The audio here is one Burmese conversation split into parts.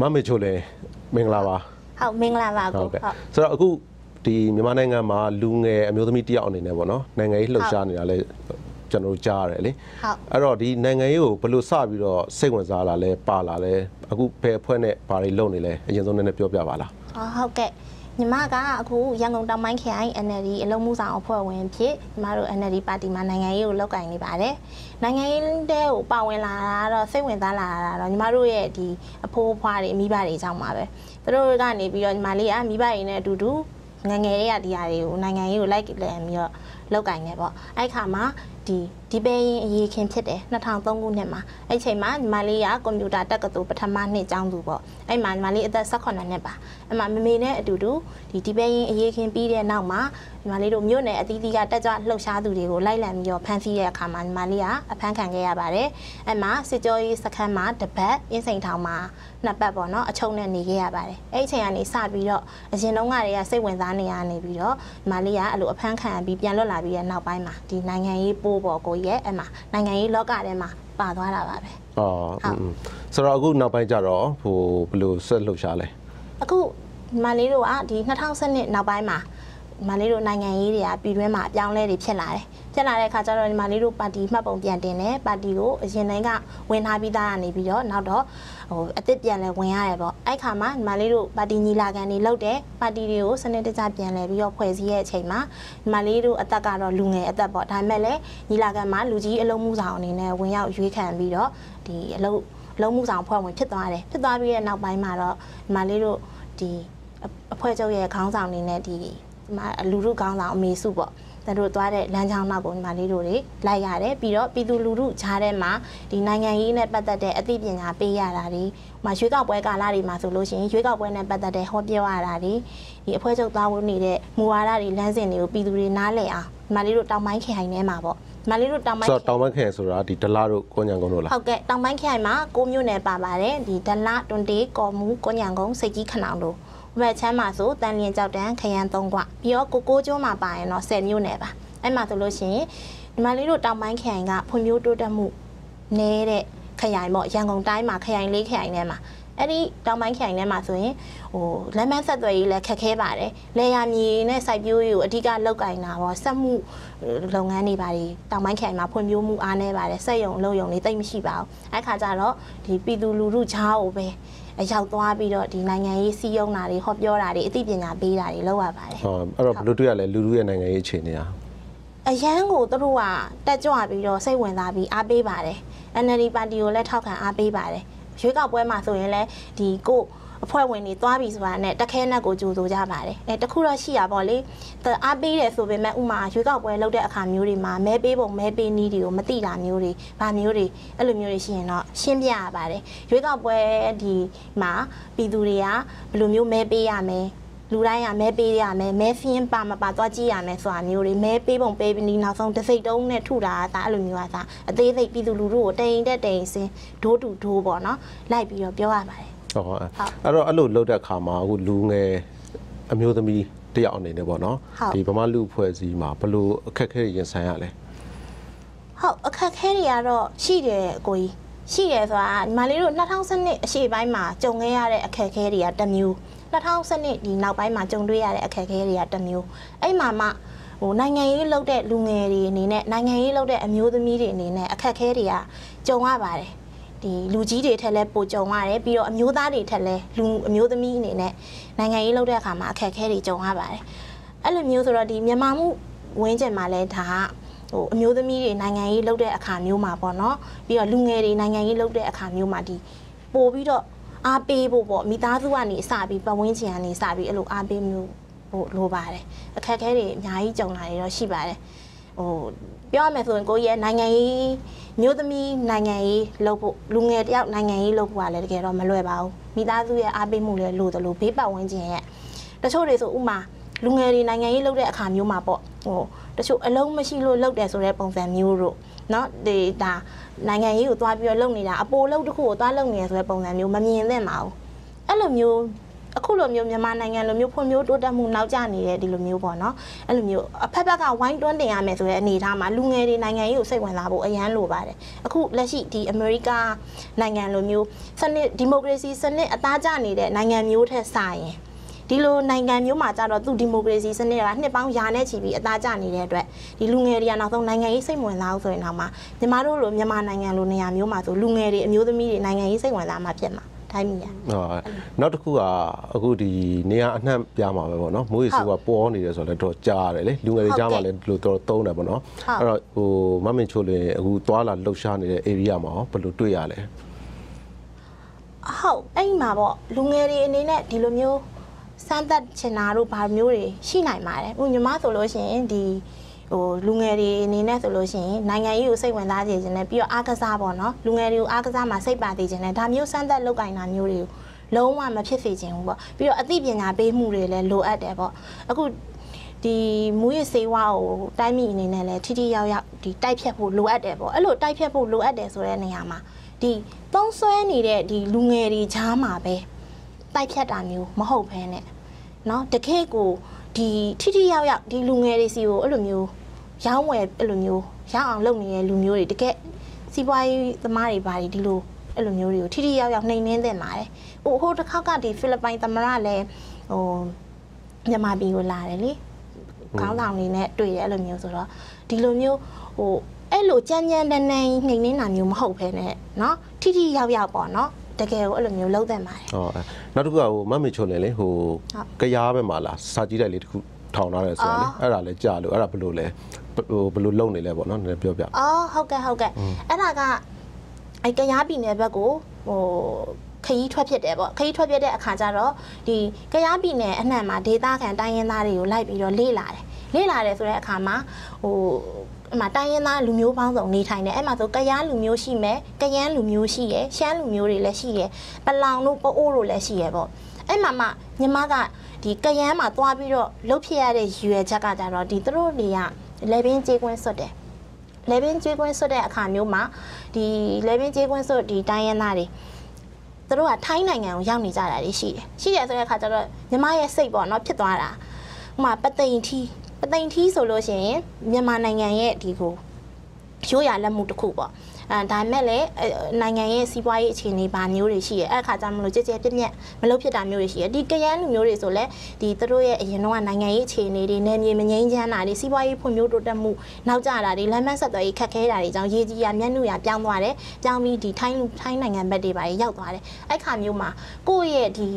မမေချိုလည်းမင်္ဂလာပါဟုတ်မင်္ဂလာပါကိုဟုတ်ကဲ့ဆိုတော့အခုဒီမြန်မာနိုင်ငံမှာလူငယ်အမျိုးသမီးတစ်ယောက်အနေနဲ့ပေါ့နော်နိုင်ငံရေးလှုပ်ရှားနေတာလဲကျွန်တော်တို့ကြားရတယ်လေဟုတ်အဲ့တော့ဒီနိုင်ငံရေးကိုဘယ်လိုစပြီးတော့စိတ်ဝင်စားလာလဲပါလာလဲအခုဘယ်အဖွဲ့နဲ့ဘာတွေလုပ်နေလဲအရင်ဆုံးနည်းနည်းပြောပြပါလားအော်ဟုတ်ကဲ့ ညီမကအခုရန်ကုန်တောင်ပိုင်းခရိုင် NLD အလုံးမှုဆောင်အဖွဲ့ဝင်ဖြစ်ညီမတို့ NLD ပါတီမှာနိုင်ငံရေးကိုလုပ်ကိုင်နေပါတယ်နိုင်ငံရေးတဲကိုပါဝင်လာတာတော့စိတ်ဝင်စားလာတာတော့ညီမတို့ရဲ့ဒီအဖိုးအဖွားတွေမိဘတွေအကြောင်းပါပဲသူတို့ကနေပြီးတော့ညီမလေးကမိဘတွေနဲ့အတူတူငယ်ငယ်လေးကဒီဟာတွေကိုနိုင်ငံရေးကိုလိုက်လည်ပြီးတော့လုပ်ကိုင်နေပေါ့အဲ့ခါမှာဒီဒီပဲရင်အရေးခင်ဖြစ်တယ်2003ခုနှစ်မှာအဲ့ချိန်မှာညီမလေးကကွန်ပျူတာတက္ကသိုလ်ပထမနှစ်ကျောင်းသူပေါ့အဲ့မှာညီမလေးအသက်18နှစ်ပါအဲ့မှာမမေနဲ့အတူတူဒီဒီပဲရင်အရေးခင်ပြီးတဲ့နောက်မှာညီမလေးတို့မြို့နယ်အသီးသီးကတက်ကြွလှုပ်ရှားသူတွေကိုလိုက်လံပြီးတော့ဖမ်းဆီးတဲ့အခါမှာညီမလေးကအဖမ်းခံခဲ့ရပါတယ်အဲ့မှာစစ်ကြောရေးစခန်းမှာတစ်ပတ်အင်းစိန်ထောင်မှာနှစ်ပတ်ပေါ့နော်အချုံနဲ့နေခဲ့ရပါတယ်အဲ့အချိန်ကနေစပြီးတော့အရင်တုန်းကတည်းကစိတ်ဝင်စားနေရနေပြီးတော့ညီမလေးကအဲ့လိုအဖမ်းခံပြီးပြန်လွတ်လာပြီးတဲ့နောက်ပိုင်းမှာဒီနိုင်ငံရေးပိုးပေါ်ကိုရဲ့အဲ့မှာနိုင်ငံရေးလောကထဲမှာပါသွားတာပါပဲအော်อืมဆိုတော့အခုနောက်ပိုင်းကျတော့ဟိုဘယ်လိုဆက်လှုပ်ရှားလဲအခုညီမလေးတို့ကဒီ2012နောက်ပိုင်းမှာညီမလေးတို့နိုင်ငံရေးတွေကပြည်တွင်းမှာအပြောင်းအလဲတွေဖြစ်လာတယ် ဖြစ်လာတဲ့အခါကျတော့ညီမလေးတို့ပါတီမှတ်ပုံပြန်တင်တယ်ပါတီကိုအရင်တိုင်းကဝင်ထားပြီးသားကနေပြီးတော့နောက်တော့ဟိုအစ်စ်ပြန်လဲဝင်ရတယ်ပေါ့အဲ့ခါမှာညီမလေးတို့ပါတီညီလာခံတွေလုပ်တယ်ပါတီတွေကိုစနစ်တကျပြန်လဲပြီးတော့ဖွဲ့စည်းရဲ့အချိန်မှာညီမလေးတို့အသက်ကတော့လူငယ်အသက်ပေါ့ဒါပေမဲ့လည်းညီလာခံမှာလူကြီးအလုံးမှုဆောင်အနေနဲ့ဝင်ရောက်ရွေးခံပြီးတော့ဒီအလုံးလုံးမှုဆောင်ဖွဲ့ဝင်ဖြစ်သွားတယ်ဖြစ်သွားပြီးတဲ့နောက်ပိုင်းမှာတော့ညီမလေးတို့ဒီအဖွဲ့ချုပ်ရဲ့ခေါင်းဆောင်အနေနဲ့ဒီမလူလူခေါင်းဆောင်အမေစုပေါ့ သူတို့သွားတဲ့လမ်းကြောင်းနောက်ကိုညီမလေးတို့တွေလိုက်ရတယ်ပြီးတော့ပြည်သူလူထုခြားထဲမှာဒီနိုင်ငံရေးနဲ့ပတ်သက်တဲ့အသိပညာပေးရတာတွေမှာရွေးကောက်ပွဲကာလတွေမှာဆိုလို့ရှိရင်ရွေးကောက်ပွဲနဲ့ပတ်သက်တဲ့ဟောပြောရတာတွေဒီအဖွဲ့ချုပ်သားဝင်နေတဲ့မူဝါဒတွေလမ်းစဉ်တွေကိုပြည်သူတွေနားလည်အောင်ညီမလေးတို့တောင်ပိုင်းခရိုင်ထဲမှာပေါ့ညီမလေးတို့တောင်ပိုင်းဆိုတော့တောင်မခရိုင်ဆိုတာဒီဒလာတို့ကိုညံကုန်းတို့လားဟုတ်ကဲ့တောင်ပိုင်းခရိုင်မှာကိုမျိုးနယ်ပါပါတယ်ဒီဒလတွန်တေးကော်မူကိုညံကုန်းစိတ်ကြီးခနောင်တို့ ရွက်ချမ်းမှာဆိုတန်လျင်ကြောက်တန်းခရမ်းသုံးခွပြီးတော့ကိုကိုကျိုးမှာပါရင်တော့10မြို့နယ်ပါအဲ့မှာဆိုလို့ရှိရင်ညီမလေးတို့တောင်ပိုင်းခရိုင်ကဖွံ့ဖြိုးတိုးတက်မှုနည်းတဲ့ခရိုင်ပေါ့ရန်ကုန်တိုင်းမှာခရိုင်လေးခရိုင်ထဲမှာ အဲ့ဒီတောင်ပိုင်းခရိုင်ထဲမှာဆိုရင်ဟိုလမ်းမဆက်သွယ်ရေးလည်းခက်ခဲပါတယ်။လေယာမြေနဲ့စိုက်ပျိုးရေးကိုအဓိကလောက်ကင်တာပေါ့စက်မှုလုပ်ငန်းတွေပါတယ်တောင်ပိုင်းခရိုင်မှာဖွံ့ဖြိုးမှုအားနည်းပါတယ်စက်ရုံလုပ်ရုံတွေတိတ်မရှိပါဘူး။အဲ့ခါကျတော့ဒီပြည်သူလူထုချားကိုပဲအရောက်သွားပြီးတော့ဒီနိုင်ငံရေးစီးရုံးတာတွေဟောပြောတာတွေအသိပညာပေးတာတွေလုပ်ရပါတယ်ဟောအဲ့တော့ဘယ်လိုတွေ့ရလဲလူလူရဲ့နိုင်ငံရေးအခြေအနေอ่ะ။အရန်ကိုသူတို့ကတက်ကြွပြီးတော့စိတ်ဝင်စားပြီးအားပေးပါတယ်။ NLD ပါတီကိုလည်းထောက်ခံအားပေးပါတယ်။ ရွေးကောက်ပွဲမှာဆိုရင်လည်းဒီကိုအဖွဲ့ဝင်တွေသွားပြီဆိုတာနဲ့တခဲနက်ကိုကြိုဆိုကြပါတယ်။အဲတခုတော့ရှိရပါလေ။တအားပေးတယ်ဆိုပေမဲ့ဥမာရွေးကောက်ပွဲလုပ်တဲ့အခါမျိုးတွေမှာမဲပေးပုံမဲပေးနည်းတွေကိုမသိတာမျိုးတွေဗာမျိုးတွေအဲ့လိုမျိုးတွေရှိရင်တော့ရှင်းပြရပါတယ်။ရွေးကောက်ပွဲဒီမှာပြည်သူတွေကဘယ်လိုမျိုးမဲပေးရမလဲ။ လူတိုင်းကမဲပေးရမယ်မဲဖင်းပါမပါသွားကြည့်ရမယ်ဆိုတာမျိုးတွေမဲပေးပုံပေးပြီးနောက်ဆုံးတစ်စိတ်တုံးနဲ့ထုတာကအဲ့လိုမျိုးကသာအသေးစိတ်ပြည်သူလူထုကိုတိန်တက်တိန်စင်ဒိုးတူဒိုးပေါ့နော်လိုက်ပြီးတော့ပြောရပါတယ်ဟောအဲ့တော့အဲ့လိုလှုပ်တဲ့အခါမှာအခုလူငယ်အမျိုးသမီးတစ်ယောက်အနေနဲ့ပေါ့နော်ဒီဗမာလူဖွဲ့စည်းမှာဘယ်လိုအခက်အခဲတွေရင်ဆိုင်ရလဲဟုတ်အခက်ခဲတွေကတော့ရှိတယ်အကိုကြီးရှိတယ်ဆိုတာညီမလေးတို့2012အရှေ့ပိုင်းမှာကြုံခဲ့ရတဲ့အခက်ခဲတွေကတစ်မျိုး 2012ဒီနောက်ပိုင်းမှာကြုံတွေ့ရတဲ့အခက်ခဲတွေကတစ်မျိုးအဲ့မှာမှဟိုနိုင်ငံရေးလုပ်တဲ့လူငယ်တွေအနေနဲ့နိုင်ငံရေးလုပ်တဲ့အမျိုးသမီးတွေအနေနဲ့အခက်ခဲတွေကကြုံရပါတယ်ဒီလူကြီးတွေထက်လဲပိုကြုံရတယ်ပြီးတော့အမျိုးသားတွေထက်လဲလူအမျိုးသမီးအနေနဲ့နိုင်ငံရေးလုပ်တဲ့အခါမှာအခက်ခဲတွေကြုံရပါတယ်အဲ့လိုမျိုးဆိုတော့ဒီမြန်မာမှုဝင်းကျင်မှာလဲဒါကဟိုအမျိုးသမီးတွေနိုင်ငံရေးလုပ်တဲ့အခါမျိုးမှာပေါ့နော်ပြီးတော့လူငယ်တွေနိုင်ငံရေးလုပ်တဲ့အခါမျိုးမှာဒီပို့ပြီးတော့ အားပေးဖို့ပေါ့မိသားစုကနေစပြီးပတ်ဝန်းကျင်ကနေစပြီးအဲ့လိုအားပေးမျိုးဟိုလိုပါတယ်အခက်အခဲတွေအများကြီးကြုံလာတွေတော့ရှိပါတယ်ဟိုပြောရမယ်ဆိုရင်ကိုယ့်ရဲ့နိုင်ငံရေးမျိုးသမီးနိုင်ငံရေးလုပ်ဖို့လူငယ်တယောက်နိုင်ငံရေးလုပ်ဖို့ကလည်းတကယ်တော့မလွယ်ပါဘူးမိသားစုရဲ့အားပေးမှုလည်းလိုတယ်လို့ဘေးပတ်ဝန်းကျင်ရဲ့တချို့တွေဆိုဥမာလူငယ်တွေနိုင်ငံရေးလုပ်တဲ့အခါမျိုးမှာပေါ့ဟိုတချို့အလုံးမရှိလို့လုပ်တယ်ဆိုတဲ့ပုံစံမျိုးတို့ เนาะဒီဒါနိုင်ငံရေးကိုသွားပြီးတော့လုပ်နေတာအပိုလုပ်တစ်ခုကိုသွားလုပ်နေရဆိုတဲ့ပုံစံမျိုးမမြင်သင့်ပါဘူးအဲ့လိုမျိုး အခုလိုမျိုးမြန်မာနိုင်ငံလိုမျိုးဖွံ့ဖြိုးတိုးတက်မှုနောက်ကျနေတဲ့ဒီလိုမျိုးပေါ့နော်အဲ့လိုမျိုးအဖက်ဖက်ကဝိုင်းတွန်းတင်ရမယ်ဆိုတဲ့အနေအထားမှာလူငယ်တွေနိုင်ငံရေးကိုစိတ်ဝင်စားဖို့အရန်လိုပါတယ်အခုလက်ရှိဒီအမေရိကနိုင်ငံလိုမျိုးစနစ်ဒီမိုကရေစီစနစ်အသားကျနေတဲ့နိုင်ငံမျိုးထက်စာရင် ဒီလိုနိုင်ငံမျိုးမှာကြတော့သူဒီမိုကရေစီစနစ်ကနှစ်ပေါင်းရာနဲ့ချီပြီးအသားကျနေတဲ့အတွက်ဒီလူငယ်တွေကနောက်ဆုံးနိုင်ငံရေးစိတ်ဝင်စားအောင်ဆိုရင်တော့မှညီမတို့လိုမြန်မာနိုင်ငံလိုနေရာမျိုးမှာဆိုလူငယ်တွေအမျိုးသမီးတွေနိုင်ငံရေးစိတ်ဝင်စားမှဖြစ်မှာတိုင်းပြည်ကဟုတ်နောက်တစ်ခုကအခုဒီနေရာအနှံ့ပြမှာပဲပေါ့နော်မိုးရေစုကပေါ်နေတယ်ဆိုတော့လည်းတော့ကြားရတယ်လေလူငယ်တွေကြားမှာလည်းဒီလိုတော့သုံးတယ်ပေါ့နော်အဲ့တော့ဟိုမမင်ချိုလင်အခုသွားလာလှုပ်ရှားနေတဲ့ area မှာရောဘယ်လိုတွေ့ရလဲဟုတ်အဲ့ဒီမှာပေါ့လူငယ်တွေအနေနဲ့ဒီလိုမျိုး စမ်းသပ်ချင်တာတို့ဘာမျိုးတွေရှိနိုင်ပါတယ်ဥညီမဆိုလို့ရှိရင်ဒီဟိုလူငယ်တွေအနေနဲ့ဆိုလို့ရှိရင်နိုင်ငံရေးကိုစိတ်ဝင်စားစေခြင်းနဲ့ပြီးတော့အားကစားပေါ့နော်လူငယ်တွေကိုအားကစားမှာစိတ်ပါသေးခြင်းနဲ့ဒါမျိုးစမ်းသပ်လုပ်ကင်တာမျိုးတွေကိုလုံးဝမဖြစ်စေချင်ဘူးပေါ့ပြီးတော့အသိပညာပေးမှုတွေလည်းလိုအပ်တယ်ပေါ့အခုဒီမူရစေဝါကိုတိုင်းပြည်အနေနဲ့လည်းထိထိရောက်ရောက်ဒီတိုက်ဖြတ်ဖို့လိုအပ်တယ်ပေါ့အဲ့လိုတိုက်ဖြတ်ဖို့လိုအပ်တယ်ဆိုတဲ့နေရာမှာဒီသုံးဆွဲနေတဲ့ဒီလူငယ်တွေချားမှာပဲ တိုက်ဖြတ်တာမျိုးမဟုတ်ဘဲနဲ့เนาะတကယ်ကိုဒီထိထိရောက်ရောက်ဒီလူငယ်တွေစီကိုအဲ့လိုမျိုးရောင်းဝယ်အဲ့လိုမျိုးရအောင်လုပ်နေတဲ့လူမျိုးတွေတကယ်စီးပွားရေးသမားတွေပါဒီလိုအဲ့လိုမျိုးတွေကိုထိထိရောက်ရောက်နှိမ်နှင်းတင်ပါတယ်ဟိုဟိုတစ်ခေါက်ကဒီဖိလစ်ပိုင်သမ္မတလည်းဟိုမြန်မာပြည်ကိုလာတယ်လေ ခေါင်းဆောင်တွေနဲ့တွေ့တယ်အဲ့လိုမျိုးဆိုတော့ဒီလိုမျိုးဟိုအဲ့လိုကြမ်းကြမ်းတမ်းတမ်းနှိမ်နေတာမျိုးမဟုတ်ဘဲနဲ့เนาะထိထိရောက်ရောက်ပေါ့เนาะ တကယ်ကိုအဲ့လိုမျိုးလုံးသက်ပါတယ်ဟောနောက်တစ်ခုကဟိုမမင်ချိုလင်လေဟိုဟုတ်ကရားပဲမှာလားစာကြည့်တဲ့လေးတစ်ခုထောင်ထားတယ်ဆိုတော့လေအဲ့ဒါလည်းကြာလို့အဲ့ဒါဘယ်လိုလဲဟိုဘယ်လိုလုပ်နေလဲပေါ့နော်နည်းနည်းပြောပြအော်ဟုတ်ကဲ့ဟုတ်ကဲ့အဲ့ဒါကအဲ့ကရားပြည်နယ်ဘက်ကိုဟိုခရီးထွက်ဖြစ်တယ်ပေါ့ခရီးထွက်ဖြစ်တဲ့အခါကျတော့ဒီကရားပြည်နယ်အနှံ့မှာဒေသခံတိုင်းရင်းသားတွေကိုလိုက်ပြီးတော့လေ့လာတယ်လေ့လာတယ်ဆိုတဲ့အခါမှာဟို အမတိုင်းရင်းသားလူမျိုးပေါင်းစုံနေထိုင်တယ်အဲ့မှာဆိုကရားလူမျိုးရှိမယ်ကယန်းလူမျိုးရှိရယ်ရှမ်းလူမျိုးတွေလည်းရှိရယ်ပလောင်တို့ပအိုးတို့လည်းရှိရယ်ပေါ့အဲ့မှာမှညီမကဒီကယန်းမှာသွားပြီးတော့လှုပ်ဖြစ်ရတဲ့ရည်ရွယ်ချက်ကကြတော့ဒီသူတို့တွေကလေပင်ကြေးကွင်းစွတ်တယ်လေဘင်းကျွေးကွင်းဆွတ်တဲ့အခါမျိုးမှာဒီလေဘင်းကျွေးကွင်းဆွတ်ဒီတိုင်းရင်းသားတွေသူတို့ကထိုင်းနိုင်ငံကိုရောက်နေကြတာတွေရှိတယ်ရှိတယ်ဆိုတဲ့အခါကျတော့ညီမရဲ့စိတ်ပေါ့နော်ဖြစ်သွားတာဥပမာပသိမ်ထီး ပသိမ်ထီးဆိုလို့ရှိရင်မြန်မာနိုင်ငံရဲ့ဒီကိုရိုးရာလက်မှုတစ်ခုပေါ့အဲဒါပေမဲ့လည်းအဲနိုင်ငံရဲ့စီးပွားရေးအခြေအနေဘာမျိုးတွေရှိရဲအဲ့အခါကျမလို့ကြည်ကြဲပြက်ပြက်မလုပ်ဖြစ်တာမျိုးတွေရှိရဲဒီကရန်လူမျိုးတွေဆိုလည်းဒီသူတို့ရဲ့အရင်တော့နိုင်ငံရေးအခြေအနေတွေနယ်မြေမငြိမ်းချမ်းတာတွေစီးပွားရေးဖွံ့ဖြိုးတိုးတက်မှုနောက်ကျတာတွေလမ်းမဆက်သွယ်ရေးခက်ခဲတာတွေကြောင့်ရေးကြီးရမျက်နှာရပြောင်းသွားတယ်ပြောင်းပြီးဒီထိုင်းလူထိုင်းနိုင်ငံဘက်တွေပါရောက်သွားတယ်အဲ့ခါမျိုးမှာကိုယ့်ရဲ့ဒီ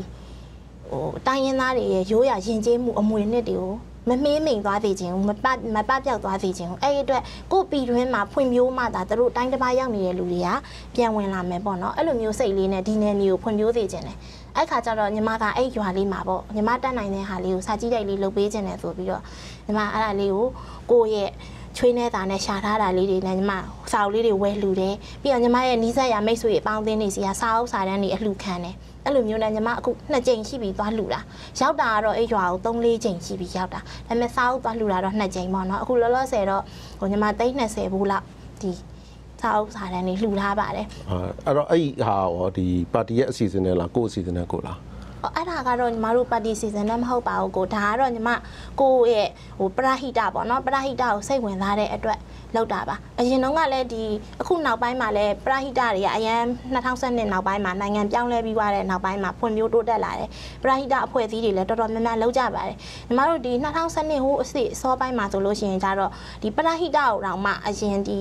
ဟိုတိုင်းရင်းသားတွေရဲ့ရိုးရာယဉ်ကျေးမှုအမွေနှစ်တွေကို မမေးမိန်သွားစေခြင်းမပတ်မပတ်ပြောက်သွားစေခြင်းအဲ့ဒီအတွက်ကိုယ့်ပြည်တွင်းမှာဖွံ့ဖြိုးမှသာသူတို့တိုင်းတစ်ပါးရောက်နေတဲ့လူတွေကပြန်ဝင်လာမယ်ပေါ့နော်အဲ့လိုမျိုးစိတ်လေးနဲ့ဒီနယ်မြေကိုဖွံ့ဖြိုးစေခြင်းတယ်အဲ့ခါကျတော့ညီမကအဲ့ရွာလေးမှာပေါ့ညီမတက်နိုင်တဲ့ဟာလေးကိုစာကြည့်တိုက်လေးလုပ်ပေးခြင်းတယ်ဆိုပြီးတော့ညီမအဲ့ဒါလေးကိုကိုယ့်ရဲ့ချွေးနေတာနဲ့ရှာထားတာလေးတွေနဲ့ညီမစာအုပ်လေးတွေဝယ်လှူတယ်ပြီးတော့ညီမရဲ့နီးစပ်ရာမိတ်ဆွေအပေါင်းအသင်းတွေစီကစာအုပ်စာတမ်းတွေအလှူခံတယ် အဲ့လိုမျိုးနဲ့ညီမအခုနှစ်ကြိမ်ရှိပြီသွားလှူတာရောက်တာကတော့အဲ့ရွာကို3-4ကြိမ်ရှိပြီရောက်တာဒါပေမဲ့စာအုပ်သွားလှူတာတော့နှစ်ကြိမ်ပေါ့နော်အခုလောလောဆယ်တော့ဟိုညီမ320ဘူးလောက်ဒီစာအုပ်စာတမ်းတွေလှူထားပါတယ်အဲ့တော့အဲ့ဟာရောဒီပါတီရဲ့အစီအစဉ်နဲ့လားကိုယ့်အစီအစဉ်နဲ့ကိုလားအော်အဲ့ဒါကတော့ညီမတို့ပါတီစီစဉ်နဲ့မဟုတ်ပါဘူးကိုဒါကတော့ညီမကိုယ့်ရဲ့ဟိုပရဟိတပေါ့နော်ပရဟိတကိုစိတ်ဝင်စားတဲ့အတွက် လောက်တာပါအရင်တုန်းကလည်းဒီအခုနောက်ပိုင်းမှာလည်းပရဟိတတွေကအရန်2012နောက်ပိုင်းမှာနိုင်ငံပြောင်းလဲပြီးသွားတဲ့နောက်ပိုင်းမှာဖွံ့ဖြိုးတိုးတက်လာတယ်ပရဟိတအဖွဲ့အစည်းတွေလည်းတော်တော်များများလောက်ကြပါတယ်ညီမတို့ဒီ2012ဟိုအစ်စ်စောပိုင်းမှာဆိုလို့ရှိရင်ကြတော့ဒီပရဟိတကိုတော့မှအရင်ဒီ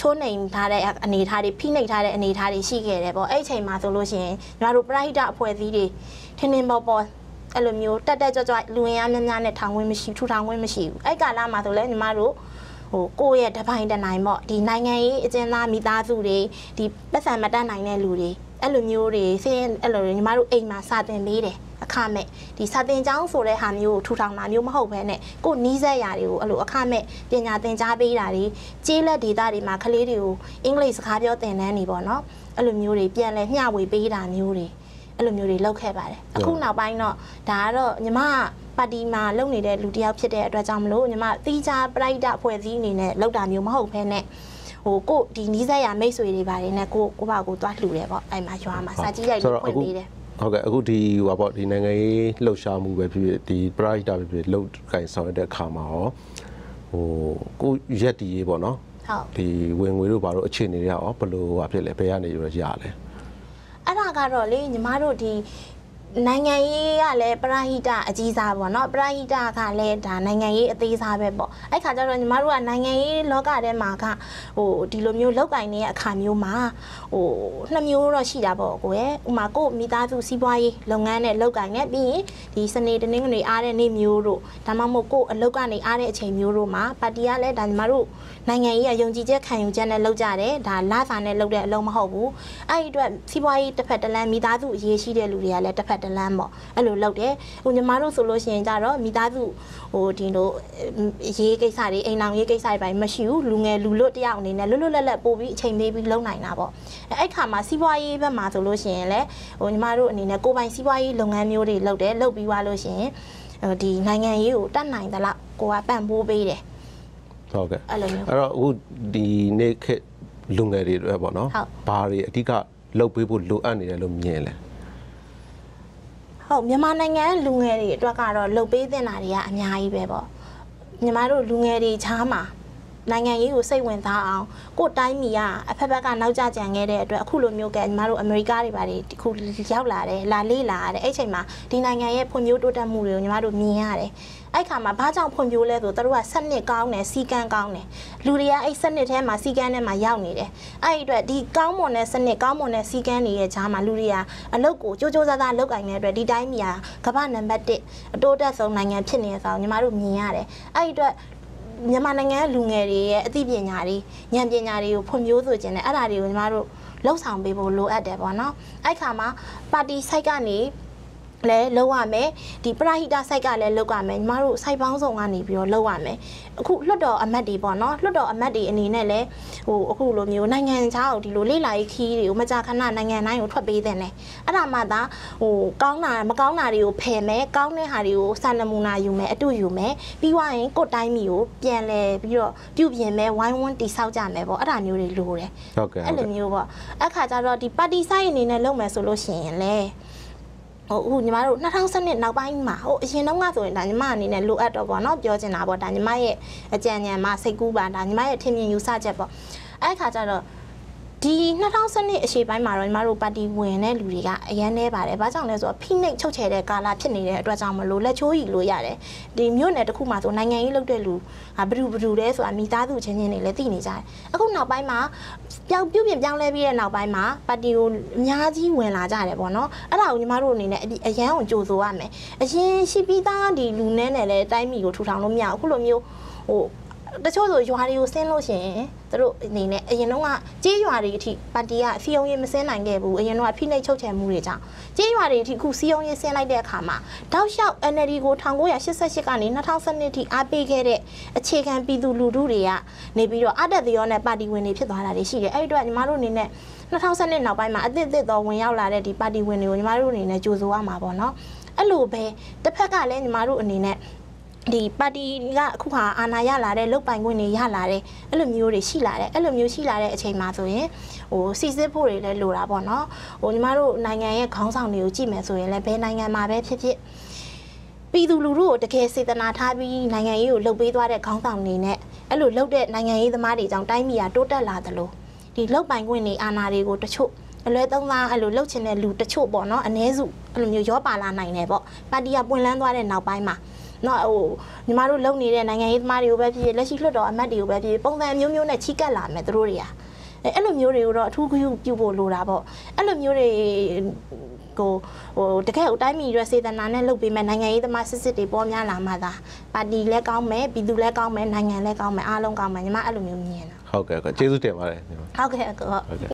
ချိုးနှိမ်ထားတဲ့အနေအထားတွေဖိနှိပ်ထားတဲ့အနေအထားတွေရှိခဲ့တယ်ပေါ့အဲ့ဒီအချိန်မှာဆိုလို့ရှိရင်ညီမတို့ပရဟိတအဖွဲ့အစည်းတွေထင်းထင်းပေါ်ပေါ်အဲ့လိုမျိုးတက်တက်ကြွကြွလူဝင်အားများများနဲ့ထောင်ဝင်မရှိထူထောင်ဝင်မရှိဘူးအဲ့ကာလမှာဆိုလဲညီမတို့ ဟိုကိုယ့်ရဲ့တပိုင်းတနိုင်ပေါ့ဒီနိုင်ငံရေးအကျဉ်းသားမိသားစုတွေဒီပတ်စံမတတ်နိုင်တဲ့လူတွေအဲ့လိုမျိုးတွေစင်းအဲ့လိုတွေညီမတို့အိမ်မှာစာတင်ပေးတယ်အခမဲ့ဒီစာတင်ကျောင်းဆိုတဲ့ဟာမျိုးကိုထူထောင်တာမျိုးမဟုတ်ဘဲနဲ့ကိုယ်နီးစပ်ရာတွေကိုအဲ့လိုအခမဲ့ပညာသင်ကြားပေးတာတွေကျေးလက်ဒေတာတွေမှာကလေးတွေကိုအင်္ဂလိပ်စကားပြောသင်တန်းနေပေါ့နော်အဲ့လိုမျိုးတွေပြန်လဲမျှဝေပေးတာမျိုးတွေအဲ့လိုမျိုးတွေလုပ်ခဲ့ပါတယ်အခုနောက်ပိုင်းတော့ဒါကတော့ညီမက ပါတီမှာလုပ်နေတဲ့လူတစ်ယောက်ဖြစ်တဲ့အတွက်ကြောင့်မလို့ညီမတီးခြားပရိုက်တာဖွဲ့စည်းအနေနဲ့လုပ်တာမျိုးမဟုတ်ဘဲနဲ့ဟိုကိုဒီနီးစပ်ရာမိတ်ဆွေတွေပါတယ်နဲ့ကိုကိုပါကိုသွားလှူတယ်ပေါ့အဲ့မှာရွာမှာစာကြည့်လိုက်လို့ဖွင့်ပေးတယ်ဟုတ်ကဲ့အခုဒီဟိုပါပေါ့ဒီနိုင်ငံရေးလှုပ်ရှားမှုပဲဖြစ်ဖြစ်ဒီ pride တာပဲဖြစ်ဖြစ်လှုပ်ကင်ဆောင်ရတဲ့အခါမှာရောဟိုကိုရက်တီရေးပေါ့နော်ဟုတ်ဒီဝင်ငွေတို့ဘာလို့အခြေအနေတွေကရောဘယ်လိုဟာဖြစ်လဲဘယ်ကနေရရလဲအဲ့ဒါကတော့လေညီမတို့ဒီ နိုင်ငံရေးကလည်းပရဟိတအကြီးစားပေါ့နော်ပရဟိတကလည်းဒါနိုင်ငံရေးအသေးစားပဲပေါ့အဲ့ခါကျတော့ညီမတို့ကနိုင်ငံရေးလောကထဲမှာကဟိုဒီလိုမျိုးလောက်ကင်နေတဲ့အခါမျိုးမှာဟိုနှစ်မျိုးတော့ရှိတာပေါ့ကိုရဲ့ဥမာကိုမိသားစုစီးပွားရေးလုပ်ငန်းနဲ့လောက်ကင်နဲ့ပြီးရင်ဒီစနေတနင်္ဂနွေအားတဲ့နေ့မျိုးတို့ဒါမှမဟုတ်ကိုအလုပ်ကနေအားတဲ့အချိန်မျိုးတို့မှာပါတီကလည်းဒါညီမတို့နိုင်ငံရေးအယုံကြည်ချက်ခံယူချက်နဲ့လုပ်ကြတယ်ဒါလာစာနဲ့လုပ်တဲ့အလုပ်မဟုတ်ဘူးအဲ့ဒီအတွက်စီးပွားရေးတစ်ဖက်တစ်လမ်းမိသားစုအရေးရှိတဲ့လူတွေကလည်းတစ်ဖက်တစ်လမ်းပေါ့အဲ့လိုလုပ်တယ်ဟိုညီမတို့ဆိုလို့ရှိရင်ကြတော့မိသားစုဟိုဒီလိုရေးကိစ္စတွေအိမ်အောင်ရေးကိစ္စတွေပိုင်းမရှိဘူးလူငယ်လူလွတ်တယောက်အနေနဲ့လွတ်လွတ်လပ်လပ်ပို့ပြီးအချိန်ပေးပြီးလုပ်နိုင်တာပေါ့အဲ့အဲ့ခါမှာစီးပွားရေးဘက်မှာဆိုလို့ရှိရင်လည်းဟိုညီမတို့အနေနဲ့ကိုယ်ပိုင်စီးပွားရေးလုပ်ငန်းမျိုးတွေလုပ်တယ်လုပ်ပြီးသွားလို့ရှိရင်ဟိုဒီနိုင်ငံရေးကိုတတ်နိုင်သလောက်ကိုကပံ့ပိုးပေးတယ်ဟုတ်ကဲ့အဲ့လိုမျိုးအဲ့တော့အခုဒီနေ့ခေတ်လူငယ်တွေတွေပေါ့နော်ဟုတ်ဘာတွေအဓိကလှုပ်ပေးဖို့လိုအပ်နေတယ်လို့မြင်လဲ ဟုတ်မြန်မာနိုင်ငံလူငယ်တွေအတွက်ကတော့လှုပ်ပေးတင်တာတွေကအများကြီးပဲပေါ့ညီမတို့လူငယ်တွေချားမှာ နိုင်ငံရေးကိုစိတ်ဝင်စားအောင်ကိုယ်တိုင်းမီကအဖက်ဖက်ကနောက်ကျကြံခဲ့တဲ့အတွက်အခုလိုမျိုးကညီမတို့အမေရိကတွေပါတွေဒီခုရောက်လာတယ်လာလေးလာရတယ်အဲ့ချိန်မှာဒီနိုင်ငံရဲ့ဖွံ့ဖြိုးတိုးတက်မှုတွေကိုညီမတို့မြင်ရတယ်အဲ့ခါမှာဘာကြောင့်ဖွံ့ဖြိုးလဲဆိုတော့တို့ကစနစ်ကောင်းတယ်စီကံကောင်းတယ်လူတွေကအဲ့စနစ်ထဲမှာစီကံထဲမှာရောက်နေတယ်အဲ့ဒီအတွက်ဒီကောင်းမွန်တဲ့စနစ်ကောင်းမွန်တဲ့စီကံတွေရဲ့ဂျားမှာလူတွေကအလုပ်ကိုကြိုးကြိုးစားစားလုပ်ကင်တဲ့အတွက်ဒီတိုင်းမီကကမ္ဘာနံပါတ်1အတိုးတက်ဆုံးနိုင်ငံဖြစ်နေတဲ့အဆောင်ညီမတို့မြင်ရတယ်အဲ့ဒီအတွက် မြန်မာနိုင်ငံလူငယ်တွေရဲ့အသိပညာတွေဉာဏ်ပညာတွေကိုဖွံ့ဖြိုးဆိုခြင်းနဲ့အဲ့ဒါတွေကိုညီမတို့လှုပ်ဆောင်ပေးဖို့လိုအပ်တယ်ပေါ့နော်အဲ့ခါမှာပါတီဆိုင်ကနေ လဲလောက်ရမယ်ဒီပရဟိတဆိုင်ကလည်းလောက်ရမယ်ညီမတို့စိုက်ပေါင်းစုံကနေပြီးတော့လောက်ရမယ်အခုလွတ်တော်အမတ်တွေပေါ့နော်လွတ်တော်အမတ်တွေအနေနဲ့လည်းဟိုအခုလိုမျိုးနိုင်ငံခြားကိုဒီလိုလေးလာရေးခီးတွေကိုမကြာခဏနိုင်ငံတိုင်းကိုထွက်ပေးတဲ့နဲ့အဲ့ဒါမှသာဟိုကောင်းတာမကောင်းတာတွေကိုဖယ်မယ်ကောင်းတဲ့ဟာတွေကိုစာနမူနာယူမယ်အတူယူမယ်ပြီးွားရင်ကိုယ်တိုင်းမီကိုပြန်လဲပြီးတော့ပြုပြင်မယ်ဝိုင်းဝန်းတိဆောက်ကြမယ်ပေါ့အဲ့ဒါမျိုးတွေလိုတယ်ဟုတ်ကဲ့အဲ့ဟုတ်လိုကဲ့မျိုးပေါ့အခါကျတော့ဒီပါတီဆိုင်အနေနဲ့လုပ်မယ်ဆိုလို့ရှိရင်လေ ဟိုအခုညီမတို့2012နောက်ပိုင်းမှာဟိုအရင်တုန်းကဆိုရင်ဒါညီမအနေနဲ့လိုအပ်တော့ပေါ့နော်ပြောချင်တာပေါ့ဒါညီမရဲ့အကြံဉာဏ်မှာစိတ်ကူးပါဒါညီမရဲ့ထင်မြင်ယူဆချက်ပေါ့အဲ့ခါကျတော့ ဒီ2012အရှိပိုင်းမှာတော့ညီမတို့ပါတီဝင်တဲ့လူတွေကအရန်နေပါတယ်။ဘာကြောင့်လဲဆိုတော့ဖိနှိပ်ချုပ်ချယ်တဲ့ကာလဖြစ်နေတဲ့အတွက်ကြောင့်မလို့လက်ချိုးရီလို့ရတယ်။ဒီမြို့နယ်တစ်ခုမှာဆိုနိုင်ငံရေးလုပ်တဲ့လူဟာဘဒူဘဒူလဲဆိုတာမိသားစုချင်းချင်းတွေလည်းသိနေကြတယ်။အခုနောက်ပိုင်းမှာပြောင်းပြုပြင်ပြောင်းလဲပြီးတဲ့နောက်ပိုင်းမှာပါတီကိုအများကြီးဝင်လာကြတယ်ပေါ့နော်။အဲ့ဒါကိုညီမတို့အနေနဲ့အရန်ကိုကြိုဆိုရမယ်။အရင်ရှိပြီးသားဒီလူနဲ့နဲ့လည်းတိုင်းပြည်ကိုထူထောင်လို့မရဘူး။အခုလိုမျိုးဟို တချို့ဆိုရွာတွေကိုဆင်းလို့ရှိရင်သူတို့အနေနဲ့အရင်တော့ကကြေးရွာတွေအထိပါတီကအစီယုံရေးမဆင်းနိုင်ခဲ့ဘူးအရင်တော့ဖိနှိပ်ချုပ်ချယ်မှုတွေကြောင့်ကြေးရွာတွေအထိအခုစီယုံရေးဆင်းလိုက်တဲ့အခါမှာတောက်လျှောက် NLD ကို1988ကနေ2012အထိအားပေးခဲ့တဲ့အခြေခံပြည်သူလူထုတွေကနေပြီးတော့အတက်သရောနဲ့ပါတီဝင်တွေဖြစ်သွားတာတွေရှိတယ်အဲ့ဒီတော့ညီမတို့အနေနဲ့2012နောက်ပိုင်းမှာအသစ်အသစ်တော့ဝင်ရောက်လာတဲ့ဒီပါတီဝင်တွေကိုညီမတို့အနေနဲ့ကြိုဆိုရမှာပေါ့နော်အဲ့လိုပဲတစ်ဖက်ကလည်းညီမတို့အနေနဲ့ ဒီပါတီကအခုခါအာဏာရလာတဲ့လုတ်ပိုင်ခွင့်တွေရလာတဲ့အဲ့လိုမျိုးတွေရှိလာတယ်အဲ့လိုမျိုးရှိလာတဲ့အချိန်မှာဆိုရင်ဟိုစီစစ်ဖို့တွေလည်းလိုတာပေါ့နော်ဟိုညီမတို့နိုင်ငံရဲ့ခေါင်းဆောင်တွေကိုကြည့်မယ်ဆိုရင်လည်းဘယ်နိုင်ငံမှာပဲဖြစ်ဖြစ်ပြည်သူလူထုကိုတကယ်စေတနာထားပြီးနိုင်ငံရေးကိုလှုပ်ပေးသွားတဲ့ခေါင်းဆောင်တွေနဲ့အဲ့လိုလှုပ်တဲ့နိုင်ငံရေးသမားတွေကြောင့်တိုင်းပြည်ကတိုးတက်လာသလိုဒီလုတ်ပိုင်ခွင့်တွေအာဏာတွေကိုတချို့အလွဲသုံးစားအဲ့လိုလှုပ်ချင်တဲ့လူတချို့ပေါ့နော်အ ਨੇ စုအဲ့လိုမျိုးရောပါလာနိုင်တယ်ပေါ့ပါတီကပွင့်လန်းသွားတဲ့နောက်ပိုင်းမှာ နော်ဟိုညီမတို့လုံနေတဲ့နိုင်ငံရေးသမားတွေကိုပဲဖြစ်ဖြစ်လက်ရှိလွှတ်တော်အမတ်တွေကိုပဲဖြစ်ဖြစ်ပုံစံမျိုးမျိုးနဲ့ချီးကပ်လာမယ်သူတို့တွေကအဲအဲ့လိုမျိုးတွေကိုတော့အထူးဂရုပြုဖို့လိုတာပေါ့အဲ့လိုမျိုးတွေကိုဟိုတကယ်အတိုင်းပြည်ရွယ်စေတနာနဲ့လုပ်ပေးမယ်နိုင်ငံရေးသမားစစ်စစ်တွေပေါ်များလာမှသာပါတီလည်းကောင်းမယ်ပြည်သူလည်းကောင်းမယ်နိုင်ငံလည်းကောင်းမယ်အားလုံးကောင်းမယ်ညီမအဲ့လိုမျိုးမြင်တာဟုတ်ကဲ့ဟုတ်ကဲ့ကျေးဇူးတင်ပါတယ်ညီမဟုတ်ကဲ့အကောဟုတ်ကဲ့